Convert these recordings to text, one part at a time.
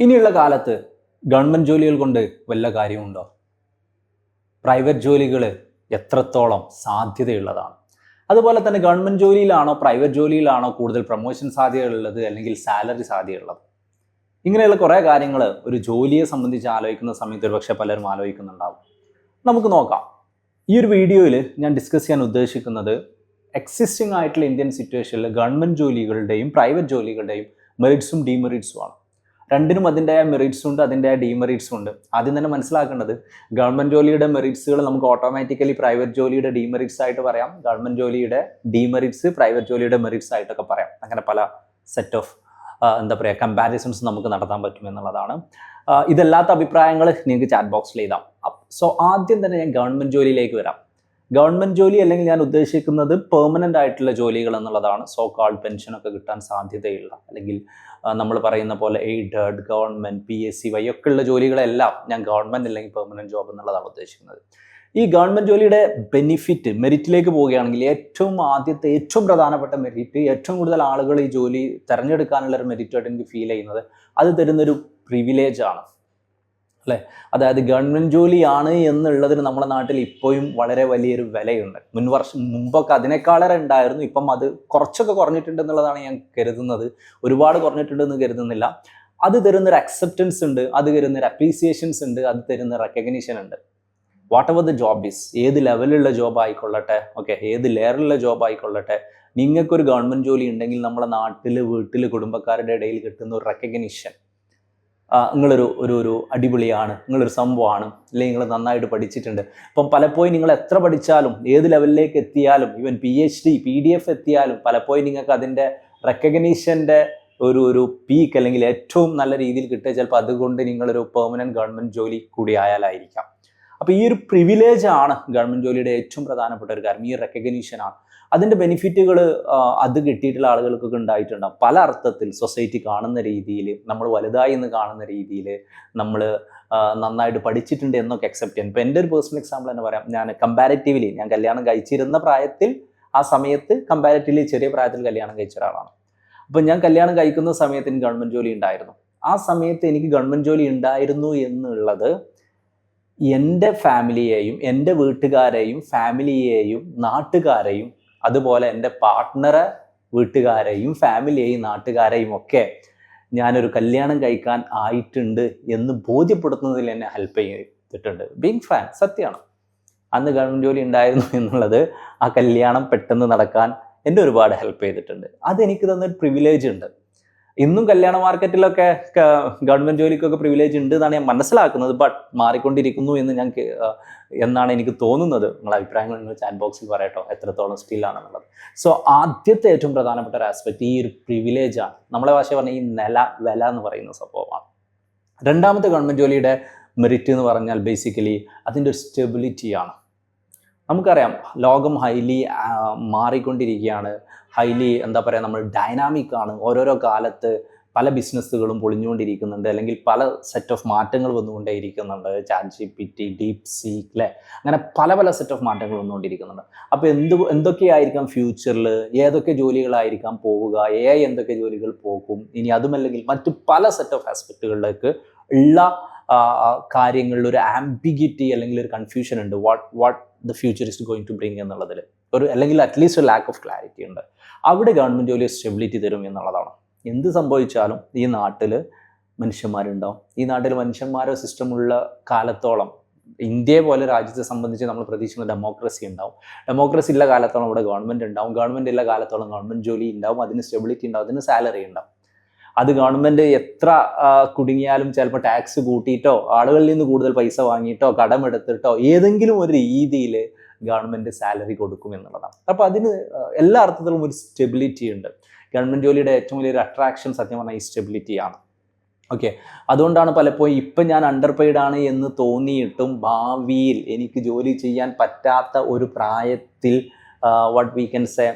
ഇനിയുള്ള കാലത്ത് ഗവൺമെന്റ് ജോലികൾ കൊണ്ട് വല്ല കാര്യമുണ്ടോ? പ്രൈവറ്റ് ജോലികൾ എത്രത്തോളം സാധ്യതയുള്ളതാണ്? അതുപോലെ തന്നെ ഗവൺമെന്റ് ജോലിയിലാണോ പ്രൈവറ്റ് ജോലിയിലാണോ കൂടുതൽ പ്രൊമോഷൻ സാധ്യതയുള്ളത് അല്ലെങ്കിൽ സാലറി സാധ്യതയുള്ളത്? ഇങ്ങനെയുള്ള കുറേ കാര്യങ്ങൾ ഒരു ജോലിയെ സംബന്ധിച്ച് ആലോചിക്കുന്ന സമയത്ത് ഒരു പക്ഷേ പലരും ആലോചിക്കുന്നുണ്ടാവും. നമുക്ക് നോക്കാം. ഈ ഒരു വീഡിയോയിൽ ഞാൻ ഡിസ്കസ് ചെയ്യാൻ ഉദ്ദേശിക്കുന്നത് എക്സിസ്റ്റിംഗ് ആയിട്ടുള്ള ഇന്ത്യൻ സിറ്റുവേഷനിൽ ഗവൺമെന്റ് ജോലികളുടെയും പ്രൈവറ്റ് ജോലികളുടെയും മെറിറ്റ്സും ഡിമെറിറ്റ്സും ആണ്. രണ്ടിനും അതിന്റെതായ മെറിറ്റ്സും ഉണ്ട് അതിന്റെതായ ഡീമെറിറ്റ്സും ഉണ്ട്. ആദ്യം തന്നെ മനസ്സിലാക്കേണ്ടത് ഗവൺമെന്റ് ജോലിയുടെ മെറിറ്റ്സുകൾ നമുക്ക് ഓട്ടോമാറ്റിക്കലി പ്രൈവറ്റ് ജോലിയുടെ ഡീമെറിറ്റ്സ് ആയിട്ട് പറയാം. ഗവൺമെന്റ് ജോലിയുടെ ഡീമെറിറ്റ്സ് പ്രൈവറ്റ് ജോലിയുടെ മെറിറ്റ്സ് ആയിട്ടൊക്കെ പറയാം. അങ്ങനെ പല സെറ്റ് ഓഫ് എന്താ പറയുക കമ്പാരിസൺസ് നമുക്ക് നടത്താൻ പറ്റും എന്നുള്ളതാണ്. ആ, ഇതല്ലാത്ത അഭിപ്രായങ്ങൾ നിങ്ങൾക്ക് ചാറ്റ് ബോക്സിൽ എഴുതാം. സോ ആദ്യം തന്നെ ഞാൻ ഗവൺമെന്റ് ജോലിയിലേക്ക് വരാം. ഗവൺമെന്റ് ജോലി അല്ലെങ്കിൽ ഞാൻ ഉദ്ദേശിക്കുന്നത് പെർമനന്റ് ആയിട്ടുള്ള ജോലികൾ എന്നുള്ളതാണ്. സോ കാൾഡ് പെൻഷനൊക്കെ കിട്ടാൻ സാധ്യതയുള്ള അല്ലെങ്കിൽ നമ്മൾ പറയുന്ന പോലെ aided government P S C Y ഒക്കെ ഉള്ള ജോലികളെല്ലാം ഞാൻ ഗവൺമെന്റ് അല്ലെങ്കിൽ പെർമനന്റ് ജോബ് എന്നുള്ളതാണ് ഉദ്ദേശിക്കുന്നത്. ഈ ഗവൺമെന്റ് ജോലിയുടെ ബെനിഫിറ്റ് മെറിറ്റിലേക്ക് പോവുകയാണെങ്കിൽ ഏറ്റവും ആദ്യത്തെ ഏറ്റവും പ്രധാനപ്പെട്ട മെറിറ്റ് ഏറ്റവും കൂടുതൽ ആളുകൾ ഈ ജോലി തിരഞ്ഞെടുക്കാനുള്ള ഒരു മെറിറ്റായിട്ട് എനിക്ക് ഫീൽ ചെയ്യുന്നത് അത് തരുന്നൊരു പ്രിവിലേജ് ആണ്. അല്ലേ? അതായത് ഗവൺമെന്റ് ജോലിയാണ് എന്നുള്ളതിന് നമ്മുടെ നാട്ടിൽ ഇപ്പോഴും വളരെ വലിയൊരു വിലയുണ്ട്. മുൻ വർഷം മുമ്പൊക്കെ അതിനേക്കാളേറെ ഉണ്ടായിരുന്നു. ഇപ്പം അത് കുറച്ചൊക്കെ കുറഞ്ഞിട്ടുണ്ട് എന്നുള്ളതാണ് ഞാൻ കരുതുന്നത്. ഒരുപാട് കുറഞ്ഞിട്ടുണ്ടെന്ന് കരുതുന്നില്ല. അത് തരുന്നൊരു അക്സെപ്റ്റൻസ് ഉണ്ട് അത് തരുന്നൊരു അപ്രീസിയേഷൻസ് ഉണ്ട് അത് തരുന്ന റെക്കഗ്നീഷൻ ഉണ്ട്. Whatever the job is ഏത് ലെവലിലുള്ള ജോബ് ആയിക്കൊള്ളട്ടെ ഓക്കെ ഏത് ലെയറിലുള്ള ജോബ് ആയിക്കൊള്ളട്ടെ നിങ്ങൾക്കൊരു ഗവൺമെന്റ് ജോലി ഉണ്ടെങ്കിൽ നമ്മുടെ നാട്ടിൽ വീട്ടിൽ കുടുംബക്കാരുടെ ഇടയിൽ കിട്ടുന്ന ഒരു റെക്കഗ്നീഷൻ നിങ്ങളൊരു ഒരു ഒരു അടിപൊളിയാണ് നിങ്ങളൊരു സംഭവമാണ് അല്ലെങ്കിൽ നിങ്ങൾ നന്നായിട്ട് പഠിച്ചിട്ടുണ്ട്. അപ്പം പലപ്പോഴും നിങ്ങൾ എത്ര പഠിച്ചാലും ഏത് ലെവലിലേക്ക് എത്തിയാലും even P H D P D F എത്തിയാലും പലപ്പോഴും നിങ്ങൾക്ക് അതിന്റെ റെക്കഗ്നീഷന്റെ ഒരു ഒരു പീക്ക് അല്ലെങ്കിൽ ഏറ്റവും നല്ല രീതിയിൽ കിട്ടുക ചിലപ്പോൾ അതുകൊണ്ട് നിങ്ങളൊരു പെർമനന്റ് ഗവൺമെന്റ് ജോലി കൂടി ആയാലായിരിക്കാം. അപ്പോൾ ഈ ഒരു പ്രിവിലേജ് ആണ് ഗവൺമെന്റ് ജോലിയുടെ ഏറ്റവും പ്രധാനപ്പെട്ട ഒരു കാര്യം. ഈ റെക്കഗ്നീഷൻ ആണ്. അതിന്റെ ബെനിഫിറ്റുകൾ അത് കിട്ടിയിട്ടുള്ള ആളുകൾക്കൊക്കെ ഉണ്ടായിട്ടുണ്ടാകും പല അർത്ഥത്തിൽ സൊസൈറ്റി കാണുന്ന രീതിയിൽ നമ്മൾ വലുതായി എന്ന് കാണുന്ന രീതിയിൽ നമ്മൾ നന്നായിട്ട് പഠിച്ചിട്ടുണ്ട് എന്നൊക്കെ അക്സെപ്റ്റ് ചെയ്യാം ഇപ്പം എന്റെ ഒരു പേഴ്സണൽ എക്സാമ്പിൾ തന്നെ പറയാം. ഞാൻ കമ്പാരിറ്റീവ്ലി ഞാൻ കല്യാണം കഴിച്ചിരുന്ന പ്രായത്തിൽ ആ സമയത്ത് കമ്പാരിറ്റീവ്ലി ചെറിയ പ്രായത്തിൽ കല്യാണം കഴിച്ച ഒരാളാണ്. അപ്പം ഞാൻ കല്യാണം കഴിക്കുന്ന സമയത്ത് എനിക്ക് ഗവൺമെന്റ് ജോലി ഉണ്ടായിരുന്നു. ആ സമയത്ത് എനിക്ക് ഗവൺമെന്റ് ജോലി ഉണ്ടായിരുന്നു എന്നുള്ളത് എന്റെ ഫാമിലിയെയും എന്റെ വീട്ടുകാരെയും ഫാമിലിയെയും നാട്ടുകാരെയും അതുപോലെ എന്റെ പാർട്ട്ണറെ വീട്ടുകാരെയും ഫാമിലിയെയും നാട്ടുകാരെയും ഒക്കെ ഞാനൊരു കല്യാണം കഴിക്കാൻ ആയിട്ടുണ്ട് എന്ന് ബോധ്യപ്പെടുത്തുന്നതിൽ എന്നെ ഹെൽപ്പ് ചെയ്തിട്ടുണ്ട്. ബീങ് ഫാൻ സത്യമാണ് അന്ന് ഗവൺമെന്റ് ജോലി ഉണ്ടായിരുന്നു എന്നുള്ളത് ആ കല്യാണം പെട്ടെന്ന് നടക്കാൻ എന്നെ ഒരുപാട് ഹെൽപ്പ് ചെയ്തിട്ടുണ്ട്. അതെനിക്ക് തന്നൊരു പ്രിവിലേജ് ഉണ്ട്. ഇന്നും കല്യാണ മാർക്കറ്റിലൊക്കെ ഗവൺമെന്റ് ജോലിക്കൊക്കെ പ്രിവിലേജ് ഉണ്ട് എന്നാണ് ഞാൻ മനസ്സിലാക്കുന്നത്. ബട്ട് മാറിക്കൊണ്ടിരിക്കുന്നു എന്ന് ഞാൻ എന്നാണ് എനിക്ക് തോന്നുന്നത്. നിങ്ങളുടെ അഭിപ്രായങ്ങൾ നിങ്ങൾ ചാറ്റ് ബോക്സിൽ പറയട്ടോ. എത്രത്തോളം സ്റ്റിൽ ആണെന്നുള്ളത്. സോ ആദ്യത്തെ ഏറ്റവും പ്രധാനപ്പെട്ട ഒരു ആസ്പെക്ട് ഈ ഒരു പ്രിവിലേജ് ആണ്. നമ്മളെ ഭാഷ പറഞ്ഞ ഈ നില വില എന്ന് പറയുന്ന സംഭവമാണ്. രണ്ടാമത്തെ ഗവൺമെന്റ് ജോലിയുടെ മെറിറ്റ് എന്ന് പറഞ്ഞാൽ ബേസിക്കലി അതിന്റെ ഒരു സ്റ്റെബിലിറ്റിയാണ് നമുക്കറിയാം ലോകം ഹൈലി മാറിക്കൊണ്ടിരിക്കുകയാണ്. ഹൈലി എന്താ പറയുക നമ്മൾ ഡൈനാമിക് ആണ്. ഓരോരോ കാലത്ത് പല ബിസിനസ്സുകളും പൊളിഞ്ഞുകൊണ്ടിരിക്കുന്നുണ്ട്. അല്ലെങ്കിൽ പല സെറ്റ് ഓഫ് മാറ്റങ്ങൾ വന്നുകൊണ്ടേയിരിക്കുന്നുണ്ട്. Chat G P T DeepSeek അല്ലേ അങ്ങനെ പല പല സെറ്റ് ഓഫ് മാറ്റങ്ങൾ വന്നുകൊണ്ടിരിക്കുന്നുണ്ട്. അപ്പോൾ എന്ത് എന്തൊക്കെയായിരിക്കാം ഫ്യൂച്ചറിൽ ഏതൊക്കെ ജോലികളായിരിക്കാം പോവുക? എ എന്തൊക്കെ ജോലികൾ പോകും? ഇനി അതുമല്ലെങ്കിൽ മറ്റു പല സെറ്റ് ഓഫ് ആസ്പെക്റ്റുകളിലേക്ക് ഉള്ള കാര്യങ്ങളിൽ ഒരു ആംബിഗിറ്റി അല്ലെങ്കിൽ ഒരു കൺഫ്യൂഷൻ ഉണ്ട്. What what the future is going to bring എന്നുള്ളതിൽ ഒരു അല്ലെങ്കിൽ അറ്റ്ലീസ്റ്റ് ഒരു ലാക്ക് ഓഫ് ക്ലാരിറ്റി ഉണ്ട്. അവിടെ ഗവൺമെന്റ് ജോലി സ്റ്റെബിലിറ്റി തരും എന്നുള്ളതാണ്. എന്ത് സംഭവിച്ചാലും ഈ നാട്ടിൽ മനുഷ്യന്മാരുണ്ടാവും. ഈ നാട്ടിൽ മനുഷ്യന്മാരോ സിസ്റ്റമുള്ള കാലത്തോളം ഇന്ത്യയെ പോലെ രാജ്യത്തെ സംബന്ധിച്ച് നമ്മൾ പ്രതീക്ഷിക്കുന്ന ഡെമോക്രസി ഉണ്ടാവും. ഡെമോക്രസി ഉള്ള കാലത്തോളം ഇവിടെ ഗവൺമെന്റ് ഉണ്ടാവും. ഗവൺമെന്റ് ഉള്ള കാലത്തോളം ഗവൺമെന്റ് ജോലി ഉണ്ടാവും. അതിന് സ്റ്റെബിലിറ്റി ഉണ്ടാവും. അതിന് സാലറി ഉണ്ടാവും. അത് ഗവൺമെന്റ് എത്ര കുടുങ്ങിയാലും ചിലപ്പോൾ ടാക്സ് കൂട്ടിയിട്ടോ ആളുകളിൽ നിന്ന് കൂടുതൽ പൈസ വാങ്ങിയിട്ടോ കടമെടുത്തിട്ടോ ഏതെങ്കിലും ഒരു രീതിയിൽ ഗവൺമെന്റ് സാലറി കൊടുക്കും എന്നുള്ളതാണ്. അപ്പോൾ അതിന് എല്ലാ അർത്ഥത്തിലും ഒരു സ്റ്റെബിലിറ്റി ഉണ്ട്. ഗവൺമെന്റ് ജോലിയുടെ ഏറ്റവും വലിയൊരു അട്രാക്ഷൻ സത്യം പറഞ്ഞാൽ ഈ സ്റ്റെബിലിറ്റിയാണ് ഓക്കെ അതുകൊണ്ടാണ് പലപ്പോഴും ഇപ്പം ഞാൻ അണ്ടർ പെയ്ഡ് ആണ് എന്ന് തോന്നിയിട്ടും ഭാവിയിൽ എനിക്ക് ജോലി ചെയ്യാൻ പറ്റാത്ത ഒരു പ്രായത്തിൽ വാട്ട് വി കൻ സേ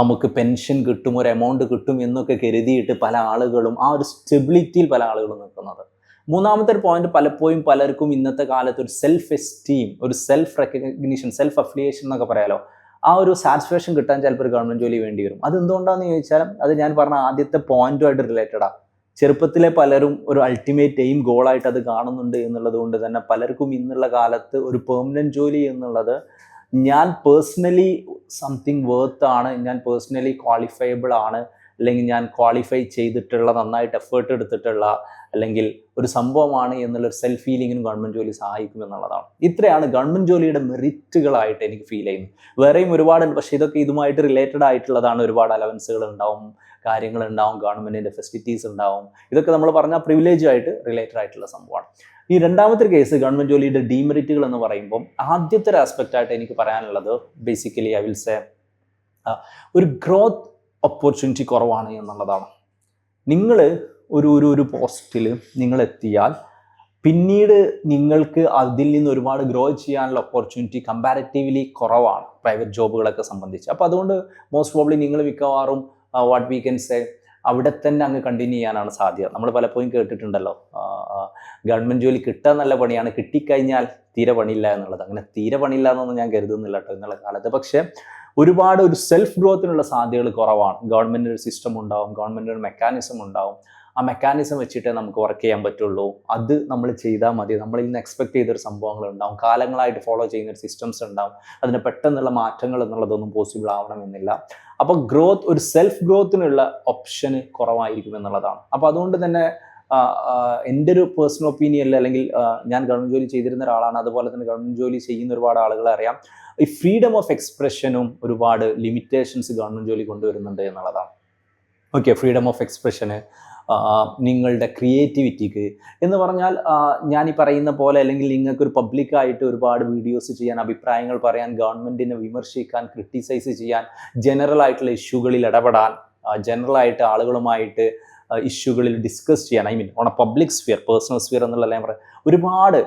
നമുക്ക് പെൻഷൻ കിട്ടും ഒരു എമൗണ്ട് കിട്ടും എന്നൊക്കെ കരുതിയിട്ട് പല ആളുകളും ആ ഒരു സ്റ്റെബിലിറ്റിയിൽ പല ആളുകളും നിൽക്കുന്നത്. മൂന്നാമത്തെ ഒരു പോയിന്റ് പലപ്പോഴും പലർക്കും ഇന്നത്തെ കാലത്ത് ഒരു സെൽഫ് എസ്റ്റീം ഒരു സെൽഫ് റെക്കഗ്നീഷൻ സെൽഫ് അഫിലിയേഷൻ എന്നൊക്കെ പറയാലോ ആ ഒരു സാറ്റിസ്ഫാക്ഷൻ കിട്ടാൻ ചിലപ്പോൾ ഒരു ഗവൺമെന്റ് ജോലി വേണ്ടി വരും. അത് എന്തുകൊണ്ടാണെന്ന് ചോദിച്ചാൽ അത് ഞാൻ പറഞ്ഞ ആദ്യത്തെ പോയിന്റുമായിട്ട് റിലേറ്റഡാണ് ചെറുപ്പത്തിലെ പലരും ഒരു അൾട്ടിമേറ്റ് എയിം ഗോളായിട്ട് അത് കാണുന്നുണ്ട് എന്നുള്ളത് കൊണ്ട് തന്നെ പലർക്കും ഇന്നുള്ള കാലത്ത് ഒരു പെർമനന്റ് ജോലി എന്നുള്ളത് ഞാൻ പേഴ്സണലി സംതിങ് വേർത്ത് ആണ്. ഞാൻ പേഴ്സണലി ക്വാളിഫയബിൾ ആണ്. അല്ലെങ്കിൽ ഞാൻ ക്വാളിഫൈ ചെയ്തിട്ടുള്ള നന്നായിട്ട് എഫേർട്ട് എടുത്തിട്ടുള്ള അല്ലെങ്കിൽ ഒരു സംഭവമാണ് എന്നുള്ളൊരു സെൽഫ് ഫീലിങ്ങിനും ഗവൺമെന്റ് ജോലി സഹായിക്കും എന്നുള്ളതാണ്. ഇത്രയാണ് ഗവൺമെന്റ് ജോലിയുടെ മെറിറ്റുകളായിട്ട് എനിക്ക് ഫീൽ ചെയ്യുന്നത്. വേറെയും ഒരുപാടുണ്ട് പക്ഷേ ഇതൊക്കെ ഇതുമായിട്ട് റിലേറ്റഡ് ആയിട്ടുള്ളതാണ്. ഒരുപാട് അലവൻസുകൾ ഉണ്ടാവും കാര്യങ്ങൾ ഉണ്ടാവും ഗവൺമെന്റിന്റെ ഫെസിലിറ്റീസ് ഉണ്ടാവും. ഇതൊക്കെ നമ്മൾ പറഞ്ഞാൽ പ്രിവിലേജ് ആയിട്ട് റിലേറ്റഡ് ആയിട്ടുള്ള സംഭവമാണ്. ഈ രണ്ടാമത്തെ കേസ് ഗവൺമെന്റ് ജോലിയുടെ ഡീമെറിറ്റുകൾ എന്ന് പറയുമ്പോൾ ആദ്യത്തെ ഒരു ആസ്പെക്റ്റ് ആയിട്ട് എനിക്ക് പറയാനുള്ളത് ബേസിക്കലി ഐ വിൽ സേ ഒരു ഗ്രോത്ത് ഓപ്പർച്യൂണിറ്റി കുറവാണ് എന്നുള്ളതാണ്. നിങ്ങൾ ഒരു ഒരു ഒരു പോസ്റ്റിൽ നിങ്ങൾ എത്തിയാൽ പിന്നീട് നിങ്ങൾക്ക് അതിൽ നിന്ന് ഒരുപാട് ഗ്രോ ചെയ്യാനുള്ള ഓപ്പർച്യൂണിറ്റി കമ്പാരിറ്റീവ്ലി കുറവാണ് പ്രൈവറ്റ് ജോബുകളൊക്കെ സംബന്ധിച്ച്. അപ്പോൾ അതുകൊണ്ട് മോസ്റ്റ് പ്രോബ്ലി നിങ്ങൾ മിക്കവാറും വാട്ട് വീ കൻ സേ അവിടെ തന്നെ അങ്ങ് കണ്ടിന്യൂ ചെയ്യാനാണ് സാധ്യത. നമ്മൾ പലപ്പോഴും കേട്ടിട്ടുണ്ടല്ലോ ഗവൺമെന്റ് ജോലി കിട്ടാൻ നല്ല പണിയാണ്. കിട്ടിക്കഴിഞ്ഞാൽ തീരെ പണിയില്ല എന്നുള്ളത്. അങ്ങനെ തീരെ പണിയില്ല എന്നൊന്നും ഞാൻ കരുതുന്നില്ല കേട്ടോ എന്നുള്ള കാലത്ത്. പക്ഷേ ഒരുപാട് ഒരു സെൽഫ് ഗ്രോത്തിനുള്ള സാധ്യതകൾ കുറവാണ്. ഗവൺമെന്റ് ഒരു സിസ്റ്റം ഉണ്ടാവും ഗവൺമെന്റ് ഒരു മെക്കാനിസം ഉണ്ടാവും. ആ മെക്കാനിസം വെച്ചിട്ടേ നമുക്ക് വർക്ക് ചെയ്യാൻ പറ്റുള്ളൂ. അത് നമ്മൾ ചെയ്താൽ മതി. നമ്മളിൽ നിന്ന് എക്സ്പെക്ട് ചെയ്തൊരു സംഭവങ്ങൾ ഉണ്ടാവും. കാലങ്ങളായിട്ട് ഫോളോ ചെയ്യുന്ന ഒരു സിസ്റ്റംസ് ഉണ്ടാവും. അതിന് പെട്ടെന്നുള്ള മാറ്റങ്ങൾ എന്നുള്ളതൊന്നും പോസിബിൾ ആവണമെന്നില്ല അപ്പോൾ ഗ്രോത്ത് ഒരു സെൽഫ് ഗ്രോത്തിനുള്ള ഓപ്ഷന് കുറവായിരിക്കും എന്നുള്ളതാണ്. അപ്പോൾ അതുകൊണ്ട് തന്നെ എന്റെ ഒരു പേഴ്സണൽ ഒപ്പീനിയനിൽ അല്ലെങ്കിൽ ഞാൻ ഗവൺമെന്റ് ജോലി ചെയ്തിരുന്ന ഒരാളാണ്. അതുപോലെ തന്നെ ഗവൺമെന്റ് ജോലി ചെയ്യുന്ന ഒരുപാട് ആളുകളെ അറിയാം. ഈ ഫ്രീഡം ഓഫ് എക്സ്പ്രഷനും ഒരുപാട് ലിമിറ്റേഷൻസ് ഗവൺമെന്റ് ജോലി കൊണ്ടുവരുന്നുണ്ട് എന്നുള്ളതാണ്. ഓക്കെ ഫ്രീഡം ഓഫ് എക്സ്പ്രഷന് നിങ്ങളുടെ ക്രിയേറ്റിവിറ്റിക്ക് എന്ന് പറഞ്ഞാൽ ഞാൻ ഈ പറയുന്ന പോലെ അല്ലെങ്കിൽ നിങ്ങൾക്ക് ഒരു പബ്ലിക്കായിട്ട് ഒരുപാട് വീഡിയോസ് ചെയ്യാൻ അഭിപ്രായങ്ങൾ പറയാൻ ഗവൺമെന്റിനെ വിമർശിക്കാൻ ക്രിട്ടിസൈസ് ചെയ്യാൻ ജനറൽ ആയിട്ടുള്ള ഇഷ്യൂകളിൽ ഇടപെടാൻ ജനറൽ ആയിട്ട് ആളുകളുമായിട്ട് ഇഷ്യൂകളിൽ ഡിസ്കസ് ചെയ്യാൻ I mean on a public sphere personal sphere എന്നുള്ള ഞാൻ പറയാം. ഒരുപാട്